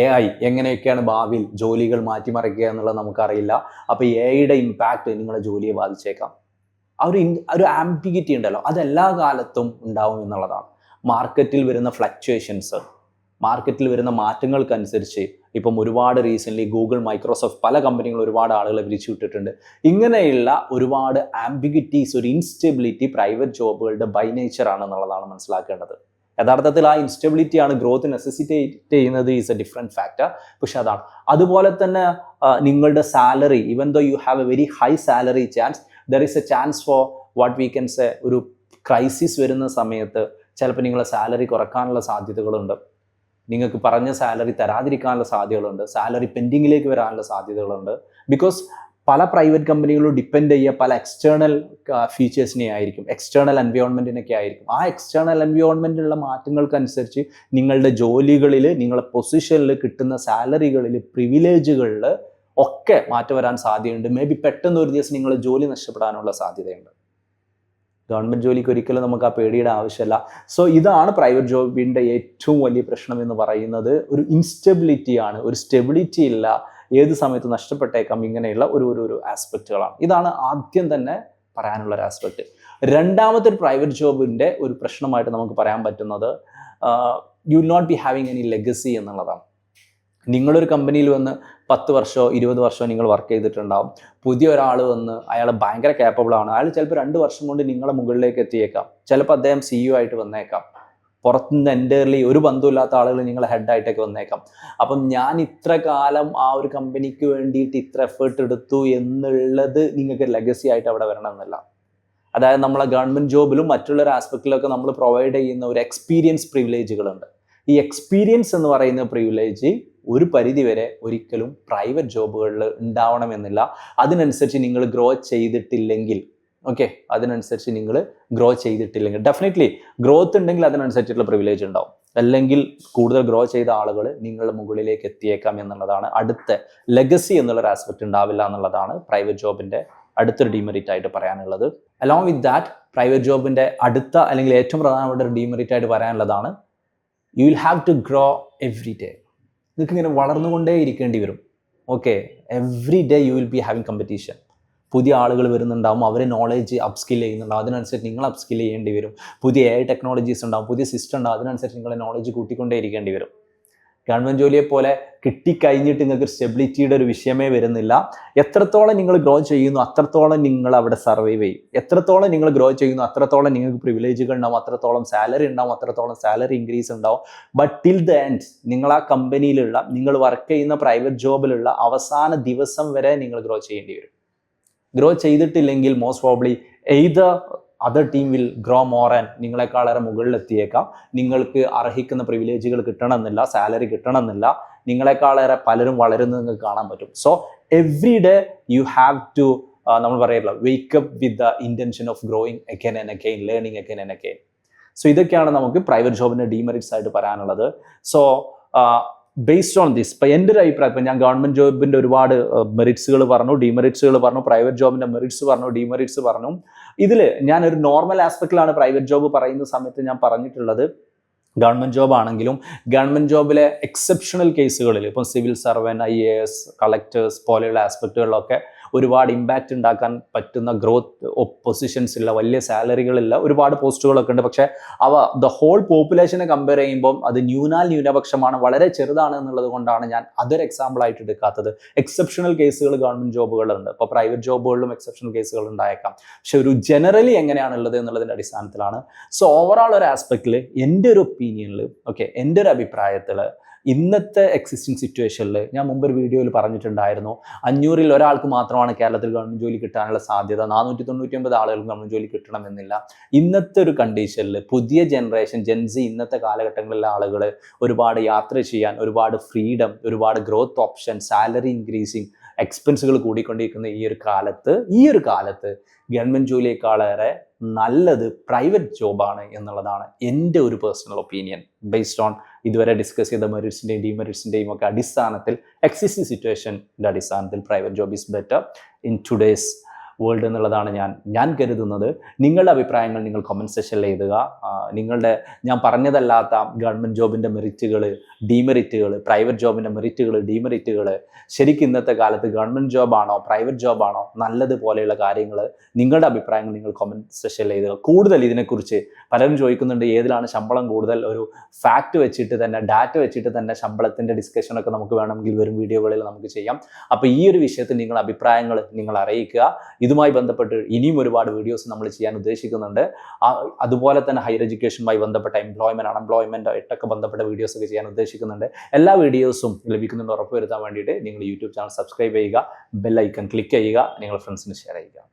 എ ഐ എങ്ങനെയൊക്കെയാണ് ഭാവിയിൽ ജോലികൾ മാറ്റിമറിക്കുക എന്നുള്ളത് നമുക്കറിയില്ല. അപ്പോൾ എ ഐയുടെ ഇമ്പാക്റ്റ് നിങ്ങളുടെ ജോലിയെ ബാധിച്ചേക്കാം. ആ ഒരു ഒരു ആംബിഗിറ്റി ഉണ്ടല്ലോ. അതെല്ലാ കാലത്തും ഉണ്ടാവും എന്നുള്ളതാണ്. മാർക്കറ്റിൽ വരുന്ന ഫ്ലക്ച്വേഷൻസ് മാർക്കറ്റിൽ വരുന്ന മാറ്റങ്ങൾക്കനുസരിച്ച് ഇപ്പം ഒരുപാട് റീസെന്റ്ലി ഗൂഗിൾ മൈക്രോസോഫ്റ്റ് പല കമ്പനികളും ഒരുപാട് ആളുകളെ പിരിച്ചു വിട്ടിട്ടുണ്ട്. ഇങ്ങനെയുള്ള ഒരുപാട് ആംബിഗിറ്റീസ് ഒരു ഇൻസ്റ്റെബിലിറ്റി പ്രൈവറ്റ് ജോബുകളുടെ ബൈ നേച്ചർ ആണെന്നുള്ളതാണ് മനസ്സിലാക്കേണ്ടത്. യഥാർത്ഥത്തിൽ ആ ഇൻസ്റ്റെബിലിറ്റിയാണ് ഗ്രോത്ത് നെസസിറ്റേറ്റ് ചെയ്യുന്നത് ഈസ് എ ഡിഫറെന്റ് ഫാക്ടർ പക്ഷെ അതാണ്. അതുപോലെ തന്നെ നിങ്ങളുടെ salary even though you have a very high salary chance there is a chance for what we can say ഒരു ക്രൈസിസ് വരുന്ന സമയത്ത് ചിലപ്പോൾ നിങ്ങളെ സാലറി കുറക്കാനുള്ള സാധ്യതകളുണ്ട്. നിങ്ങൾക്ക് പറഞ്ഞ സാലറി തരാതിരിക്കാനുള്ള സാധ്യതകളുണ്ട്. സാലറി പെൻഡിങ്ങിലേക്ക് വരാനുള്ള സാധ്യതകളുണ്ട്. ബിക്കോസ് പല പ്രൈവറ്റ് കമ്പനികളും ഡിപ്പെൻഡ് ചെയ്യുക പല എക്സ്റ്റേണൽ ഫീച്ചേഴ്സിനെ ആയിരിക്കും. എക്സ്റ്റേണൽ എൻവയോൺമെന്റിനൊക്കെ ആയിരിക്കും. ആ എക്സ്റ്റേണൽ എൻവയോൺമെന്റിലുള്ള മാറ്റങ്ങൾക്കനുസരിച്ച് നിങ്ങളുടെ ജോലികളിൽ നിങ്ങളുടെ പൊസിഷനിൽ കിട്ടുന്ന സാലറികളിൽ പ്രിവിലേജുകളിൽ ഒക്കെ മാറ്റം വരാൻ സാധ്യതയുണ്ട്. മേ ബി പെട്ടെന്ന് ഒരു ദിവസം നിങ്ങൾ ജോലി നഷ്ടപ്പെടാനുള്ള സാധ്യതയുണ്ട്. ഗവൺമെന്റ് ജോലിക്ക് ഒരിക്കലും നമുക്ക് ആ പേടിയുടെ ആവശ്യമില്ല. സോ ഇതാണ് പ്രൈവറ്റ് ജോബിന്റെ ഏറ്റവും വലിയ പ്രശ്നം എന്ന് പറയുന്നത്. ഒരു ഇൻസ്റ്റെബിലിറ്റിയാണ് ഒരു സ്റ്റെബിലിറ്റി ഇല്ല. ഏത് സമയത്ത് നഷ്ടപ്പെട്ടേക്കാം ഇങ്ങനെയുള്ള ഒരു ഒരു ഒരു ആസ്പെക്റ്റുകളാണ് ഇതാണ് ആദ്യം തന്നെ പറയാനുള്ള ഒരു ആസ്പെക്റ്റ് രണ്ടാമത്തെ ഒരു പ്രൈവറ്റ് ജോബിന്റെ ഒരു പ്രശ്നമായിട്ട് നമുക്ക് പറയാൻ പറ്റുന്നത് you not be having any legacy എന്നുള്ളതാണ്. നിങ്ങളൊരു കമ്പനിയിൽ വന്ന് പത്ത് വർഷമോ ഇരുപത് വർഷമോ നിങ്ങൾ വർക്ക് ചെയ്തിട്ടുണ്ടാവും. പുതിയ ഒരാൾ വന്ന് അയാൾ ഭയങ്കര കേപ്പബിൾ ആണ്. അയാൾ ചിലപ്പോൾ രണ്ട് വർഷം കൊണ്ട് നിങ്ങളെ മുകളിലേക്ക് എത്തിയേക്കാം. ചിലപ്പോൾ അദ്ദേഹം സി യു ആയിട്ട് വന്നേക്കാം. പുറത്തുനിന്ന് എന്റെർലി ഒരു ബന്ധമില്ലാത്ത ആളുകൾ നിങ്ങൾ ഹെഡായിട്ടൊക്കെ വന്നേക്കാം. അപ്പം ഞാൻ ഇത്ര കാലം ആ ഒരു കമ്പനിക്ക് വേണ്ടിയിട്ട് ഇത്ര എഫേർട്ട് എടുത്തു എന്നുള്ളത് നിങ്ങൾക്ക് ലെഗസി ആയിട്ട് അവിടെ വരണം എന്നല്ല അതായത് നമ്മളെ ഗവൺമെന്റ് ജോബിലും മറ്റുള്ള ഒരു ആസ്പെക്റ്റിലൊക്കെ നമ്മൾ പ്രൊവൈഡ് ചെയ്യുന്ന ഒരു എക്സ്പീരിയൻസ് പ്രിവിലേജുകളുണ്ട് ഈ എക്സ്പീരിയൻസ് എന്ന് പറയുന്ന പ്രിവിലേജ് ഒരു പരിധിവരെ ഒരിക്കലും പ്രൈവറ്റ് ജോബുകളിൽ ഉണ്ടാവണമെന്നില്ല. അതിനനുസരിച്ച് നിങ്ങൾ ഗ്രോ ചെയ്തിട്ടില്ലെങ്കിൽ ഓക്കെ അതിനനുസരിച്ച് നിങ്ങൾ ഗ്രോ ചെയ്തിട്ടില്ലെങ്കിൽ. ഡെഫിനറ്റ്ലി ഗ്രോത്ത് ഉണ്ടെങ്കിൽ അതിനനുസരിച്ചിട്ടുള്ള പ്രിവിലേജ് ഉണ്ടാവും. അല്ലെങ്കിൽ കൂടുതൽ ഗ്രോ ചെയ്ത ആളുകൾ നിങ്ങളുടെ മുകളിലേക്ക് എത്തിയേക്കാം എന്നുള്ളതാണ് അടുത്ത ലെഗസി എന്നുള്ളൊരു ആസ്പെക്ട് ഉണ്ടാവില്ല എന്നുള്ളതാണ് പ്രൈവറ്റ് ജോബിന്റെ അടുത്തൊരു ഡിമെറിറ്റ് ആയിട്ട് പറയാനുള്ളത്. അലോങ് വിത്ത് ദാറ്റ് പ്രൈവറ്റ് ജോബിന്റെ അടുത്ത അല്ലെങ്കിൽ ഏറ്റവും പ്രധാനപ്പെട്ട ഒരു ഡിമെറിറ്റ് ആയിട്ട് പറയാനുള്ളതാണ് you will have to grow every day നിങ്ങൾക്ക് ഇങ്ങനെ വളർന്നുകൊണ്ടേ ഇരിക്കേണ്ടി വരും. Okay every day you will be having competition പുതിയ ആളുകൾ വരുന്നുണ്ടാവും അവരെ നോളേജ് അപ്സ്കിൽ ചെയ്യുന്നുണ്ടാവും. അതിനനുസരിച്ച് നിങ്ങൾ അപ്സ്കിൽ ചെയ്യേണ്ടി വരും. പുതിയ എ ടെക്നോളജീസ് ഉണ്ടാവും പുതിയ സിസ്റ്റം ഉണ്ടാവും. അതിനനുസരിച്ച് നിങ്ങളെ നോളേജ് കൂട്ടിക്കൊണ്ടേ ഇരിക്കേണ്ടി വരും. ഗവൺമെന്റ് ജോലിയെ പോലെ കിട്ടിക്കഴിഞ്ഞിട്ട് നിങ്ങൾക്ക് സ്റ്റെബിലിറ്റിയുടെ ഒരു വിഷയമേ വരുന്നില്ല. എത്രത്തോളം നിങ്ങൾ ഗ്രോ ചെയ്യുന്നു അത്രത്തോളം നിങ്ങൾ അവിടെ സർവൈവ് ചെയ്യും. എത്രത്തോളം നിങ്ങൾ ഗ്രോ ചെയ്യുന്നു അത്രത്തോളം നിങ്ങൾക്ക് പ്രിവിലേജുകൾ ഉണ്ടാവും അത്രത്തോളം സാലറി ഉണ്ടാവും അത്രത്തോളം സാലറി ഇൻക്രീസ് ഉണ്ടാവും. ബട്ട് ടിൽ ദ എൻഡ് നിങ്ങൾ ആ കമ്പനിയിലുള്ള നിങ്ങൾ വർക്ക് ചെയ്യുന്ന പ്രൈവറ്റ് ജോബിലുള്ള അവസാന ദിവസം വരെ നിങ്ങൾ ഗ്രോ ചെയ്യേണ്ടി വരും. ഗ്രോ ചെയ്തിട്ടില്ലെങ്കിൽ most probably either other team will grow more and നിങ്ങളെക്കാളേറെ മുകളിലെത്തിയേക്കാം. നിങ്ങൾക്ക് അർഹിക്കുന്ന പ്രിവിലേജുകൾ കിട്ടണമെന്നില്ല സാലറി കിട്ടണമെന്നില്ല. നിങ്ങളെക്കാളേറെ പലരും വളരുന്നത് നിങ്ങൾക്ക് കാണാൻ പറ്റും. So every day you have to നമ്മൾ പറയില്ല wake up with the intention of growing again and again learning again and again so ഇതൊക്കെയാണ് നമുക്ക് പ്രൈവറ്റ് ജോബിന്റെ ഡീമെറിറ്റ്സ് ആയിട്ട് പറയാനുള്ളത്. സോ ബേസ്ഡ് ഓൺ ദിസ് ഇപ്പം എന്റെ ഒരു അഭിപ്രായം ഇപ്പം ഞാൻ ഗവൺമെന്റ് ജോബിന്റെ ഒരുപാട് മെറിറ്റ്സുകൾ പറഞ്ഞു ഡിമെറിറ്റ്സുകൾ പറഞ്ഞു പ്രൈവറ്റ് ജോബിന്റെ മെറിറ്റ്സ് പറഞ്ഞു ഡിമെറിറ്റ്സ് പറഞ്ഞു. ഇതിൽ ഞാൻ ഒരു നോർമൽ ആസ്പെക്റ്റിലാണ് പ്രൈവറ്റ് ജോബ് പറയുന്ന സമയത്ത് ഞാൻ പറഞ്ഞിട്ടുള്ളത്. ഗവൺമെന്റ് ജോബ് ആണെങ്കിലും ഗവൺമെന്റ് ജോബിലെ എക്സെപ്ഷണൽ കേസുകളിൽ ഇപ്പം civil servant I A S collectors പോലെയുള്ള ആസ്പെക്റ്റുകളിലൊക്കെ ഒരുപാട് ഇമ്പാക്റ്റ് ഉണ്ടാക്കാൻ പറ്റുന്ന ഗ്രോത്ത് പൊസിഷൻസ് ഇല്ല വലിയ സാലറികളില്ല ഒരുപാട് പോസ്റ്റുകളൊക്കെ ഉണ്ട്. പക്ഷേ അവ ദ ഹോൾ പോപ്പുലേഷനെ കമ്പയർ ചെയ്യുമ്പോൾ അത് ന്യൂനാൽ ന്യൂനപക്ഷമാണ് വളരെ ചെറുതാണ് എന്നുള്ളത് കൊണ്ടാണ് ഞാൻ അതൊരു എക്സാമ്പിൾ ആയിട്ട് എടുക്കാത്തത്. എക്സെപ്ഷണൽ കേസുകൾ ഗവൺമെന്റ് ജോബുകളുണ്ട് ഇപ്പോൾ പ്രൈവറ്റ് ജോബുകളിലും എക്സെപ്ഷണൽ കേസുകൾ ഉണ്ടായേക്കാം. പക്ഷെ ഒരു ജനറലി എങ്ങനെയാണുള്ളത് എന്നുള്ളതിന്റെ അടിസ്ഥാനത്തിലാണ്. സോ ഓവറോൾ ഒരു ആസ്പെക്റ്റിൽ എന്റെ ഒരു ഒപ്പീനിയനിൽ ഓക്കെ എന്റെ ഒരു അഭിപ്രായത്തിൽ ഇന്നത്തെ എക്സിസ്റ്റിംഗ് സിറ്റുവേഷനിൽ ഞാൻ മുമ്പ് ഒരു വീഡിയോയിൽ പറഞ്ഞിട്ടുണ്ടായിരുന്നു അഞ്ഞൂറിൽ ഒരാൾക്ക് മാത്രമാണ് കേരളത്തിൽ ഗവൺമെന്റ് ജോലി കിട്ടാനുള്ള സാധ്യത നാനൂറ്റി തൊണ്ണൂറ്റി ഒമ്പത് ആളുകൾക്ക് ഗവൺമെന്റ് ജോലി കിട്ടണമെന്നില്ല. ഇന്നത്തെ ഒരു കണ്ടീഷനിൽ പുതിയ ജനറേഷൻ ജെൻസി ഇന്നത്തെ കാലഘട്ടങ്ങളിലെ ആളുകൾ ഒരുപാട് യാത്ര ചെയ്യാൻ ഒരുപാട് ഫ്രീഡം ഒരുപാട് ഗ്രോത്ത് ഓപ്ഷൻ സാലറി ഇൻക്രീസിങ് എക്സ്പെൻസുകൾ കൂടിക്കൊണ്ടിരിക്കുന്ന ഈ ഒരു കാലത്ത് ഈ ഒരു കാലത്ത് ഗവൺമെന്റ് ജോലിയേക്കാളേറെ നല്ലത് പ്രൈവറ്റ് ജോബാണ് എന്നുള്ളതാണ് എന്റെ ഒരു പേഴ്സണൽ ഒപ്പീനിയൻ ബേസ്ഡ് ഓൺ ഇതുവരെ ഡിസ്കസ് ചെയ്ത മെറിറ്റ്സിന്റെയും ഡിമെറിറ്റ്സിന്റെയും ഒക്കെ അടിസ്ഥാനത്തിൽ എക്സിസ്റ്റിംഗ് സിറ്റുവേഷന്റെ അടിസ്ഥാനത്തിൽ private job is better in today's world എന്നുള്ളതാണ് ഞാൻ ഞാൻ കരുതുന്നത്. നിങ്ങളുടെ അഭിപ്രായങ്ങൾ നിങ്ങൾ കമന്റ് സെക്ഷനിൽ എഴുതുക. നിങ്ങളുടെ ഞാൻ പറഞ്ഞതല്ലാത്ത ഗവൺമെന്റ് ജോബിന്റെ മെറിറ്റുകൾ ഡീമെറിറ്റുകൾ പ്രൈവറ്റ് ജോബിന്റെ മെറിറ്റുകൾ ഡീമെറിറ്റുകൾ ശരിക്കും ഇന്നത്തെ കാലത്ത് ഗവൺമെന്റ് ജോബാണോ പ്രൈവറ്റ് ജോബാണോ നല്ലതുപോലെയുള്ള കാര്യങ്ങൾ നിങ്ങളുടെ അഭിപ്രായങ്ങൾ നിങ്ങൾ കമന്റ് സെക്ഷനിൽ എഴുതുക. കൂടുതൽ ഇതിനെക്കുറിച്ച് പലരും ചോദിക്കുന്നുണ്ട് ഏതിലാണ് ശമ്പളം കൂടുതൽ? ഒരു ഫാക്റ്റ് വെച്ചിട്ട് തന്നെ ഡാറ്റ വെച്ചിട്ട് തന്നെ ശമ്പളത്തിന്റെ ഡിസ്കഷനൊക്കെ നമുക്ക് വേണമെങ്കിൽ വരും വീഡിയോകളിൽ നമുക്ക് ചെയ്യാം. അപ്പോൾ ഈ ഒരു വിഷയത്തിൽ നിങ്ങളുടെ അഭിപ്രായങ്ങൾ നിങ്ങൾ അറിയിക്കുക. ഇതുമായി ബന്ധപ്പെട്ട് ഇനിയും ഒരുപാട് വീഡിയോസ് നമ്മൾ ചെയ്യാൻ ഉദ്ദേശിക്കുന്നുണ്ട്. അതുപോലെ തന്നെ ഹയർ എഡ്യൂക്കേഷനുമായി ബന്ധപ്പെട്ട എംപ്ലോയ്മെന്റ് അൺഎംപ്ലോയ്മെന്റ് ആയിട്ടൊക്കെ ബന്ധപ്പെട്ട വീഡിയോസ് ഒക്കെ ചെയ്യാൻ ഉദ്ദേശിക്കുന്നുണ്ട്. എല്ലാ വീഡിയോസും ലഭിക്കുന്നുണ്ട് ഉറപ്പുവരുത്താൻ വേണ്ടിയിട്ട് നിങ്ങൾ യൂട്യൂബ് ചാനൽ സബ്സ്ക്രൈബ് ചെയ്യുക ബെല്ലൈക്കൺ ക്ലിക്ക് ചെയ്യുക നിങ്ങളുടെ ഫ്രണ്ട്സിന് ഷെയർ ചെയ്യുക.